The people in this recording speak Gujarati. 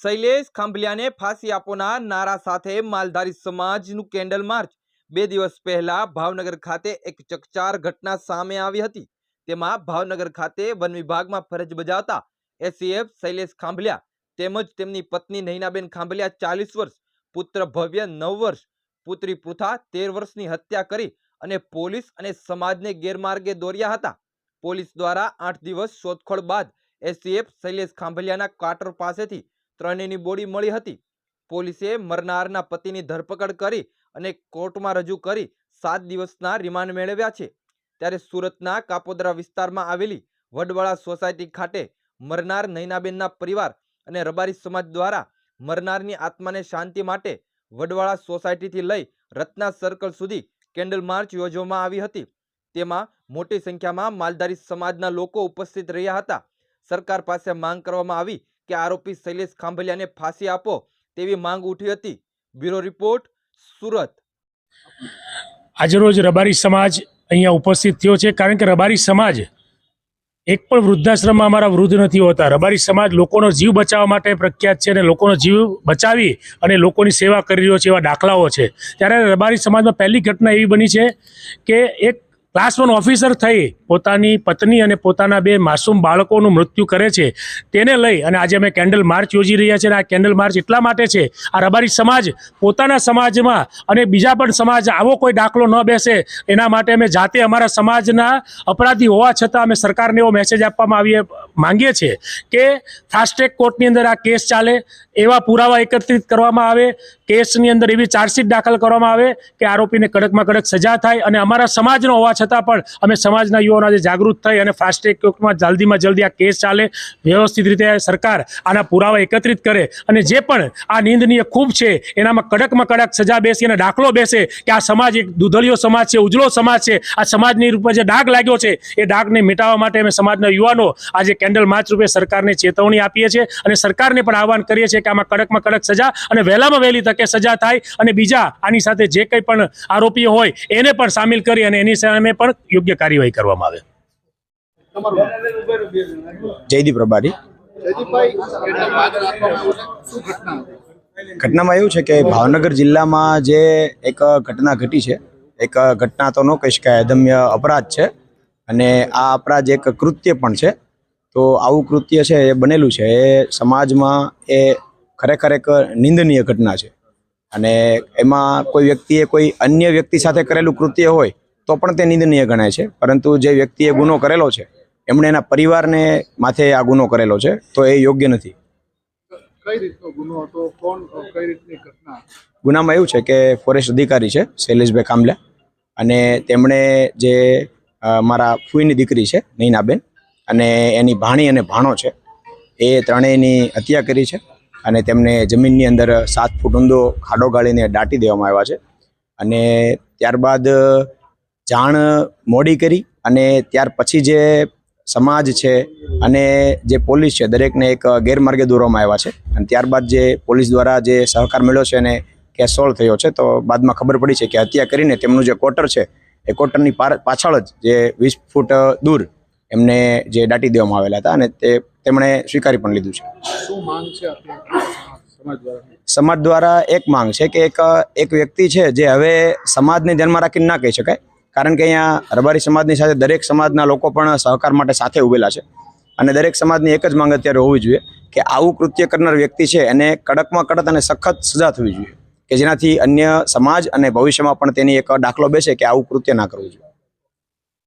શૈલેષ ખાંભલિયાને ફાંસી આપોના નારા સાથે માલધારી સમાજનું કેન્ડલ માર્ચ. બે દિવસ પહેલા ભાવનગર ખાતે એક ચકચાર ઘટના સામે આવી હતી. તેમાં ભાવનગર ખાતે વન વિભાગમાં ફરજ બજાવતા એસીએફ શૈલેષ ખાંભલિયા તેમજ તેમની પત્ની નૈનાબેન ખાંભલિયા ચાલીસ વર્ષ, પુત્ર ભવ્ય નવ વર્ષ, પુત્રી પૃથા તેર વર્ષની હત્યા કરી અને પોલીસ અને સમાજને ગેરમાર્ગે દોર્યા હતા. પોલીસ દ્વારા આઠ દિવસ શોધખોળ બાદ એસીએફ શૈલેષ ખાંભલિયાના ક્વાર્ટર પાસેથી ત્રણેયની બોડી મળી હતી. પોલીસે મરનારના પતિની ધરપકડ કરી અને કોર્ટમાં રજૂ કરી સાત દિવસના રિમાન્ડ મેળવ્યા છે. ત્યારે સુરતના કાપોદરા વિસ્તારમાં આવેલી વડવાળા સોસાયટી ખાતે મરનાર નૈનાબેનના પરિવાર અને રબારી સમાજ દ્વારા મરનારની આત્માને શાંતિ માટે વડવાળા સોસાયટીથી લઈ રત્ના સર્કલ સુધી કેન્ડલ માર્ચ યોજવામાં આવી હતી. તેમાં મોટી સંખ્યામાં માલધારી સમાજના લોકો ઉપસ્થિત રહ્યા હતા. સરકાર પાસે માંગ કરવામાં આવી કે આરોપી શૈલેષ ખાંભલિયાને ફાંસી આપો તેવી માંગ ઉઠી હતી. Bureau report, Surat. આજરોજ રબારી સમાજ અહીંયા ઉપસ્થિત થયો છે. કારણ કે રબારી સમાજ એક પણ વૃદ્ધાશ્રમમાં અમારા વૃદ્ધ નથી હોતા. રબારી સમાજ લોકોનો જીવ બચાવવા માટે પ્રખ્યાત છે અને લોકોનો જીવ બચાવી અને લોકોની સેવા કરી રહ્યો છે એવા દાખલાઓ છે. ત્યારે રબારી સમાજમાં પહેલી ઘટના એવી બની છે કે એક ક્લાસ વન ઓફિસર થઈ, પોતાની પત્ની અને પોતાના બે માસૂમ બાળકોનું મૃત્યુ કરે છે. તેને લઈ અને આજે અમે કેન્ડલ માર્ચ યોજી રહ્યા છીએ અને આ કેન્ડલ માર્ચ એટલા માટે છે, આ રબારી સમાજ, પોતાના સમાજમાં અને બીજા પણ સમાજ આવો કોઈ દાખલો ન બેસે, એના માટે અમે જાતે અમારા સમાજના અપરાધી હોવા છતાં અમે સરકારને એવો મેસેજ આપવામાં આવીએ માંગીએ છીએ કે ફાસ્ટ ટ્રેક કોર્ટની અંદર આ કેસ ચાલે, એવા પુરાવા એકત્રિત કરવામાં આવે, કેસની અંદર એવી ચાર્જશીટ દાખલ કરવામાં આવે કે આરોપીને કડકમાં કડક સજા થાય અને અમારા સમાજનો હોવા છતાં પણ અમે સમાજના યુવાનો આજે જાગૃત થઈ અને ફાસ્ટ ટ્રેક કોર્ટમાં જલ્દીમાં જલ્દી આ કેસ ચાલે. વ્યવસ્થિત રીતે સરકાર આના પુરાવા એકત્રિત કરે અને જે પણ આ નિંદનીય ખૂબ છે, એનામાં કડકમાં કડક સજા બેસી અને દાખલો બેસે કે આ સમાજ એક દુધળિયો સમાજ છે, ઉજળો સમાજ છે, આ સમાજની રૂપે જે ડાઘ લાગ્યો છે, એ ડાઘને મિટાવવા માટે અમે સમાજના યુવાનો આજે કેન્ડલ માર્ચ રૂપે સરકારને ચેતવણી આપીએ છીએ અને સરકારને પણ આહવાન કરીએ છીએ કે આમાં કડકમાં કડક સજા અને વહેલામાં વહેલી તકે સજા થાય અને બીજા આની સાથે જે કંઈ પણ આરોપીઓ હોય એને પણ સામેલ કરી અને એની સામે પણ યોગ્ય કાર્યવાહી કરવામાં આવે. જયદીપ રબારી ઘટનામાં એવું છે કે ભાવનગર જિલ્લામાં જે એક ઘટના ઘટી છે, એક ઘટના તો ન કહી શકાય, અદમ્ય અપરાધ છે અને આ અપરાધ એક કૃત્ય પણ છે. તો આવું કૃત્ય છે એ બનેલું છે. એ સમાજમાં એ ખરેખર એક નિંદનીય ઘટના છે. અને એમાં કોઈ વ્યક્તિએ કોઈ અન્ય વ્યક્તિ સાથે કરેલું કૃત્ય હોય તો પણ તે નિંદનીય ગણાય છે. પરંતુ જે વ્યક્તિએ ગુનો કરેલો છે એમણે એના પરિવારને માથે આ ગુનો કરેલો છે તો એ યોગ્ય નથી. ગુનામાં એવું છે કે ફોરેસ્ટ અધિકારી છે શૈલેષભાઈ કામલા. અને તેમણે જે મારા ફૂઈની દીકરી છે નૈનાબેન અને એની ભાણી અને ભાણો છે, એ ત્રણેયની હત્યા કરી છે અને તેમને જમીનની અંદર સાત ફૂટ ઊંડો ખાડો ગાળીને દાટી દેવામાં આવ્યા છે. અને ત્યારબાદ જાણ મોડી કરી અને ત્યાર પછી જે સમાજ છે અને જે પોલીસ છે, દરેકને એક ગેરમાર્ગે દોરવામાં આવ્યા છે. અને ત્યારબાદ જે પોલીસ દ્વારા જે સહકાર મળ્યો છે અને કેસ સોલ્વ થયો છે, તો બાદમાં ખબર પડી છે કે હત્યા કરીને તેમનું જે કોટર છે, એ કોટરની પાર- પાછળ જ જે વીસ ફૂટ દૂર એમને જે દાટી દેવામાં આવેલા હતા અને તે તેમણે સ્વીકારી પણ લીધું છે. શું માંગ છે સમાજ દ્વારા? સમાજ દ્વારા એક માંગ છે કે એક એક વ્યક્તિ છે જે હવે સમાજને ધ્યાનમાં રાખીને ના કહી શકાય. કારણ કે અહીંયા રબારી સમાજની સાથે દરેક સમાજના લોકો પણ સહકાર માટે સાથે ઉભેલા છે. અને દરેક સમાજની એક જ માંગ અત્યારે હોવી જોઈએ કે આવું કૃત્ય કરનાર વ્યક્તિ છે એને કડકમાં કડક અને સખત સજા થવી જોઈએ. કે જેનાથી અન્ય સમાજ અને ભવિષ્યમાં પણ તેની એક દાખલો બેસે કે આવું કૃત્ય ના કરવું જોઈએ.